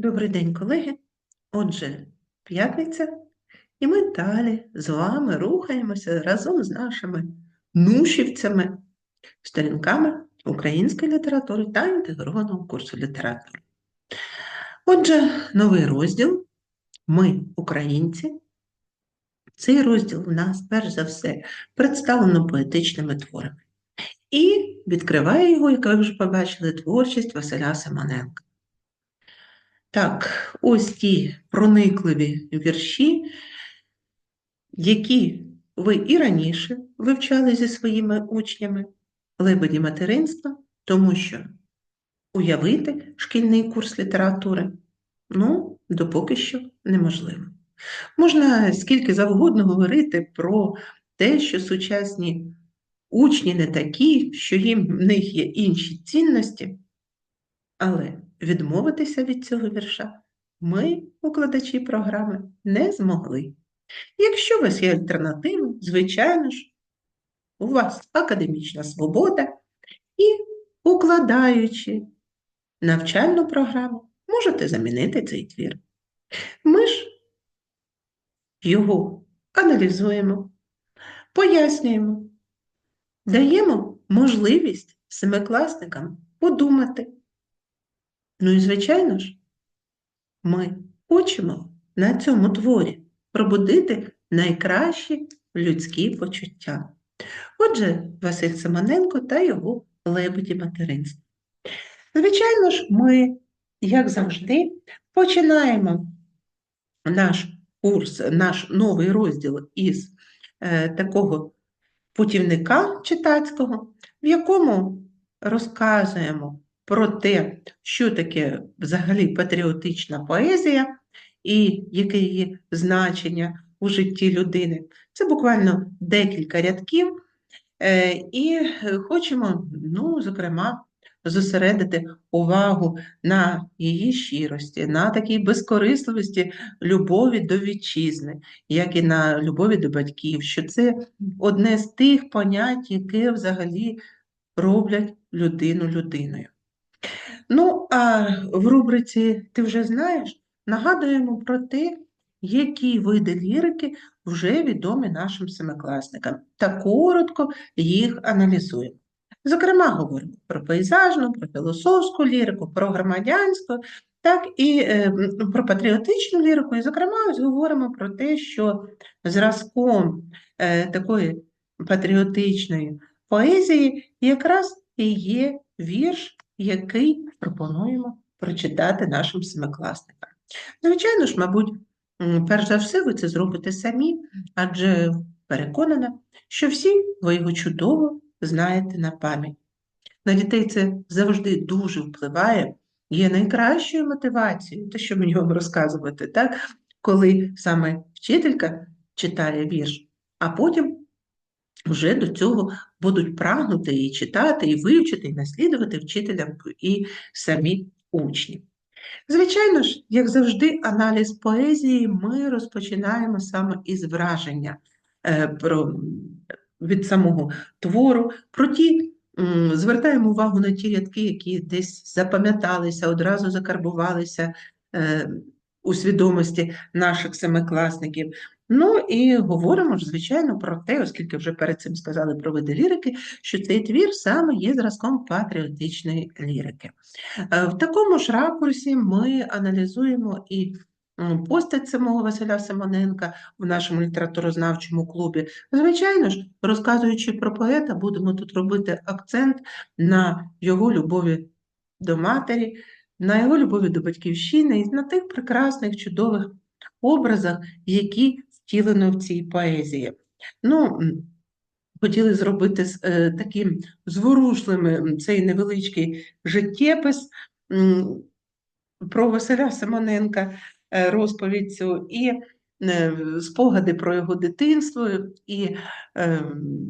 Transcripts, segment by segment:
Добрий день, колеги. Отже, п'ятниця, і ми далі з вами рухаємося разом з нашими нушівцями, сторінками української літератури та інтегрованого курсу літератури. Отже, новий розділ Ми українці. Цей розділ у нас, перш за все, представлено поетичними творами. І відкриває його, як ви вже побачили, творчість Василя Симоненка. Так, ось ті проникливі вірші, які ви і раніше вивчали зі своїми учнями лебеді материнства, тому що уявити шкільний курс літератури, ну, допоки що неможливо. Можна скільки завгодно говорити про те, що сучасні учні не такі, що їм в них є інші цінності, але відмовитися від цього вірша ми, укладачі програми, не змогли. Якщо у вас є альтернативи, звичайно ж, у вас академічна свобода і, укладаючи навчальну програму, можете замінити цей твір. Ми ж його аналізуємо, пояснюємо, даємо можливість семикласникам подумати. Ну і, звичайно ж, ми хочемо на цьому творі пробудити найкращі людські почуття. Отже, Василь Семененко та його лебеді материнства. Звичайно ж, ми, як завжди, починаємо наш курс, наш новий розділ із е, такого путівника читацького, в якому розказуємо про те, що таке взагалі патріотична поезія і яке її значення у житті людини. Це буквально декілька рядків, е, і хочемо, ну, зокрема, зосередити увагу на її щирості, на такій безкорисливості любові до вітчизни, як і на любові до батьків, що це одне з тих понять, яке взагалі роблять людину людиною. Ну, а в рубриці Ти вже знаєш, нагадуємо про те, які види лірики вже відомі нашим семикласникам, та коротко їх аналізуємо. Зокрема, говоримо про пейзажну, про філософську лірику, про громадянську, так і е, про патріотичну лірику, і, зокрема, ось говоримо про те, що зразком е, такої патріотичної поезії якраз і є вірш який пропонуємо прочитати нашим семикласникам. Звичайно ж, мабуть, перш за все, ви це зробите самі, адже переконана, що всі ви його чудово знаєте на пам'ять. На дітей це завжди дуже впливає, є найкращою мотивацією, те, що мені вам розказувати, так? коли саме вчителька читає вірш, а потім вже до цього будуть прагнути і читати, і вивчити, і наслідувати вчителям і самі учні. Звичайно ж, як завжди, аналіз поезії ми розпочинаємо саме із враження е, про, від самого твору, про ті. Звертаємо увагу на ті рядки, які десь запам'яталися, одразу закарбувалися е, у свідомості наших семикласників. Ну і говоримо ж, звичайно, про те, оскільки вже перед цим сказали про види лірики, що цей твір саме є зразком патріотичної лірики. Е, в такому ж ракурсі ми аналізуємо і постать самого Василя Симоненка в нашому літературознавчому клубі. Звичайно ж, розказуючи про поета, будемо тут робити акцент на його любові до матері, на його любові до батьківщини і на тих прекрасних, чудових образах, які втілено в цій поезії. Ну, Хотіли зробити е, таким зворушливим цей невеличкий життєпис про Василя Симоненка, е, розповідь цю, і е, спогади про його дитинство, і,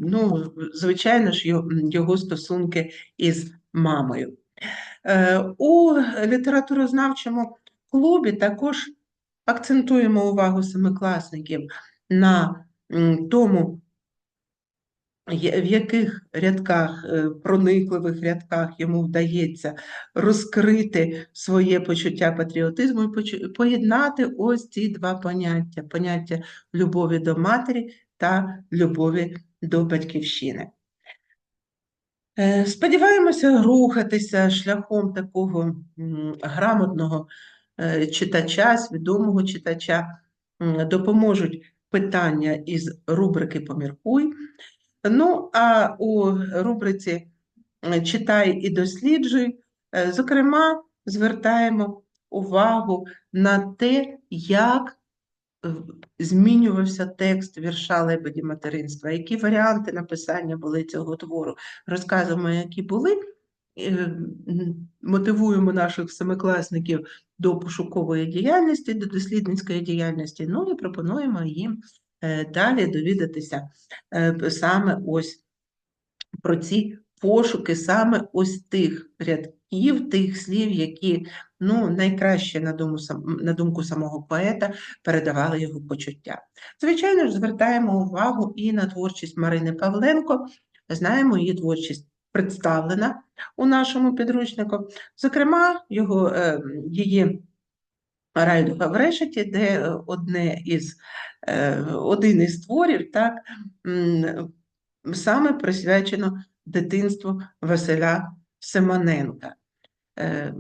ну, звичайно ж, його стосунки із мамою. У літературознавчому клубі також акцентуємо увагу семикласників на тому, в яких рядках, е, проникливих рядках йому вдається розкрити своє почуття патріотизму і поєднати ось ці два поняття: поняття любові до матері та любові до батьківщини. Е, Сподіваємося рухатися шляхом такого грамотного читача, свідомого читача. Допоможуть питання із рубрики Поміркуй. Ну, а у рубриці е, Читай і досліджуй, е, зокрема, звертаємо увагу на те, як е, змінювався текст вірша Лебеді материнства, які варіанти написання були цього твору. Розказуємо, які були, е, мотивуємо наших семикласників до пошукової діяльності, до дослідницької діяльності, ну і пропонуємо їм е, далі довідатися е, саме ось про ці пошуки саме ось тих рядків, тих слів, які ну, найкраще, на думку, на думку самого поета, передавали його почуття. Звичайно ж, звертаємо увагу і на творчість Марини Павленко. Знаємо, її творчість представлена у нашому підручнику. Зокрема, його, е, її Райдуга в решеті, де е, одне із, е, один із творів так, саме присвячено дитинству Василя Симоненка. Е,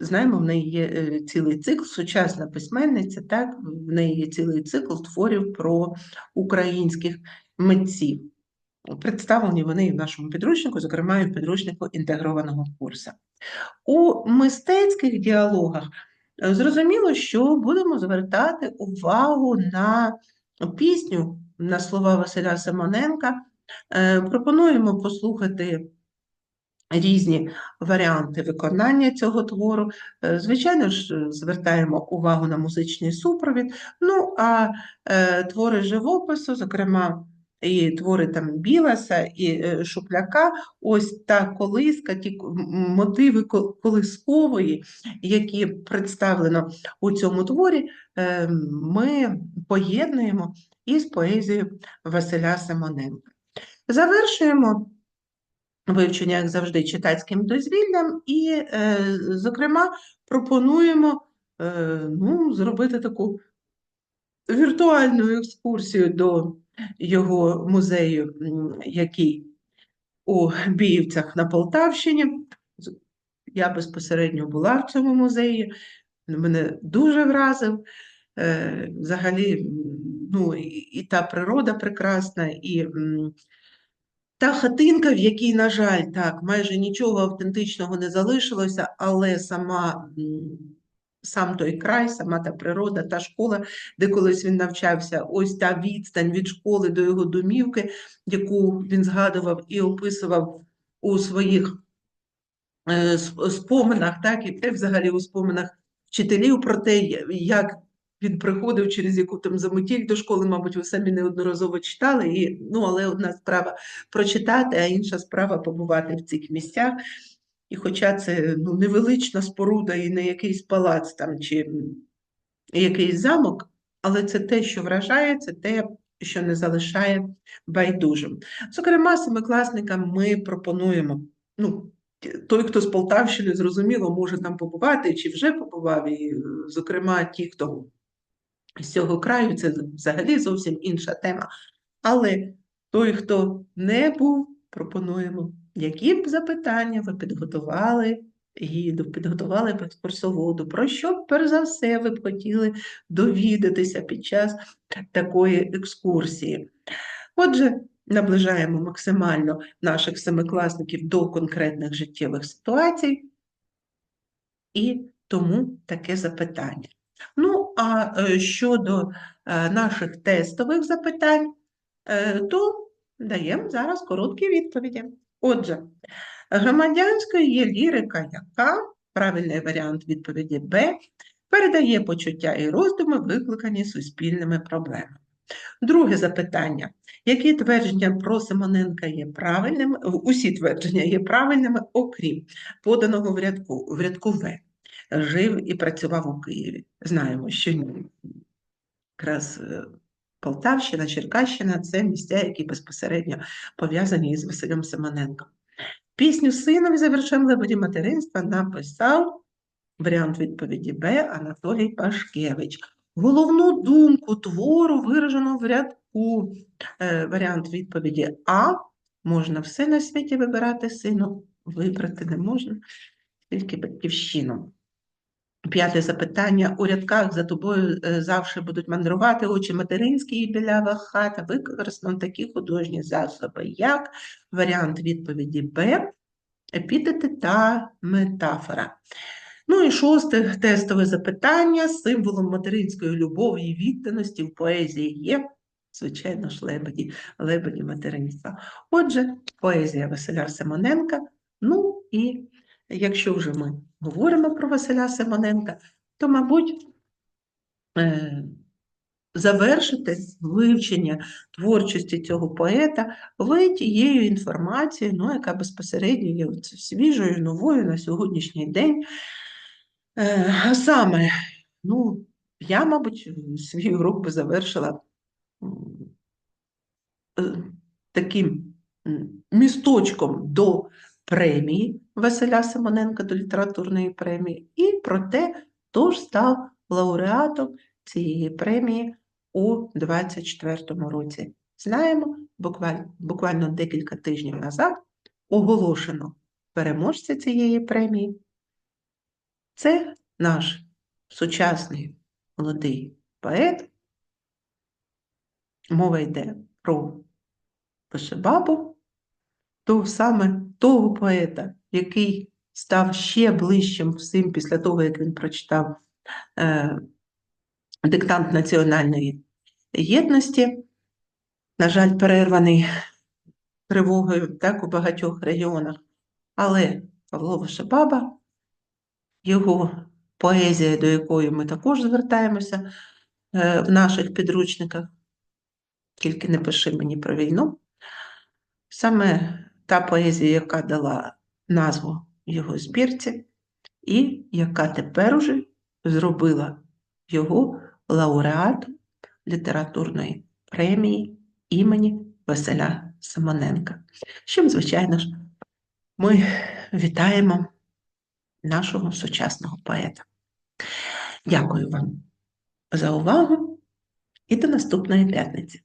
Знаємо, в неї є цілий цикл, сучасна письменниця, так, в неї є цілий цикл творів про українських митців. Представлені вони і в нашому підручнику, зокрема і в підручнику інтегрованого курсу. У мистецьких діалогах е, зрозуміло, що будемо звертати увагу на пісню, на слова Василя Симоненка. Е, Пропонуємо послухати різні варіанти виконання цього твору. Е, Звичайно ж, звертаємо увагу на музичний супровід. Ну, а твори живопису, зокрема, і твори там Біласа і е, Шупляка, ось та колиска, ті мотиви колискової, які представлено у цьому творі, е, ми поєднуємо із поезією Василя Симоненка. Завершуємо вивчення, як завжди, читацьким дозвіллям, і, е, зокрема, пропонуємо ну, зробити таку віртуальну екскурсію до його музею, який у Біївцях на Полтавщині. Я безпосередньо була в цьому музеї, мене дуже вразив. Е, Взагалі, ну, і, та природа прекрасна, і та хатинка, в якій, на жаль, так, майже нічого автентичного не залишилося, але сама, сам той край, сама та природа, та школа, де колись він навчався, ось та відстань від школи до його домівки, яку він згадував і описував у своїх е, споминах, так, і взагалі у споминах вчителів про те, як він приходив, через яку там заметіль до школи, мабуть, ви самі неодноразово читали, і, ну, але одна справа прочитати, а інша справа побувати в цих місцях. І хоча це ну, невелична споруда і не якийсь палац там чи якийсь замок, але це те, що вражає, це те, що не залишає байдужим. Зокрема, семикласникам ми пропонуємо, ну, той, хто з Полтавщини, зрозуміло, може там побувати чи вже побував, і, зокрема, ті, хто з цього краю, це взагалі зовсім інша тема. Але той, хто не був, пропонуємо, які б запитання ви підготували гіду, підготували б екскурсоводу, про що перш за все, ви б хотіли довідатися під час такої екскурсії. Отже, наближаємо максимально наших семикласників до конкретних життєвих ситуацій, і тому таке запитання. Ну, а е, щодо е, наших тестових запитань, е, то даємо зараз короткі відповіді. Отже, громадянською є лірика, яка, правильний варіант відповіді Б, передає почуття і роздуми, викликані суспільними проблемами. Друге запитання. Які твердження про Симоненка є правильними? Усі твердження є правильними, окрім поданого в рядку, в рядку В. Жив і працював у Києві. Знаємо, що ні. Якраз е, Полтавщина, Черкащина це місця, які безпосередньо пов'язані із Василем Семененком. Пісню синові за Лебеді материнства написав варіант відповіді Б. Анатолій Пашкевич. Головну думку твору виражено в рядку. Е, Варіант відповіді А. Можна все на світі вибирати сину, вибрати не можна, тільки батьківщину. П'яте запитання. У рядках за тобою е, завжди будуть мандрувати очі материнські і білява хата. Використано такі художні засоби, як варіант відповіді Б, епітети та метафора. Ну і шосте тестове запитання. Символом материнської любові і відданості в поезії є, звичайно ж, лебеді, лебеді материнства. Отже, поезія Василя Симоненка. Ну і якщо вже ми говоримо про Василя Симоненка, то, мабуть, е, завершити вивчення творчості цього поета ви тією інформацією, ну, яка безпосередньо є свіжою, новою на сьогоднішній день. Е, А саме, ну, я, мабуть, свій урок би завершила е, таким місточком до премії Василя Симоненка, до літературної премії, і про те, хто ж став лауреатом цієї премії у 24-му році. Знаємо, буквально, буквально декілька тижнів назад оголошено переможця цієї премії. Це наш сучасний молодий поет. Мова йде про Вишебабу, того саме того поета, який став ще ближчим всім після того, як він прочитав е, диктант національної єдності, на жаль, перерваний тривогою так у багатьох регіонах. Але Павло Вишебаба, його поезія, до якої ми також звертаємося е, в наших підручниках, тільки не пиши мені про війну, саме та поезія, яка дала назву його збірці, і яка тепер уже зробила його лауреатом літературної премії імені Василя Симоненка. Чим, звичайно ж, ми вітаємо нашого сучасного поета. Дякую вам за увагу і до наступної п'ятниці.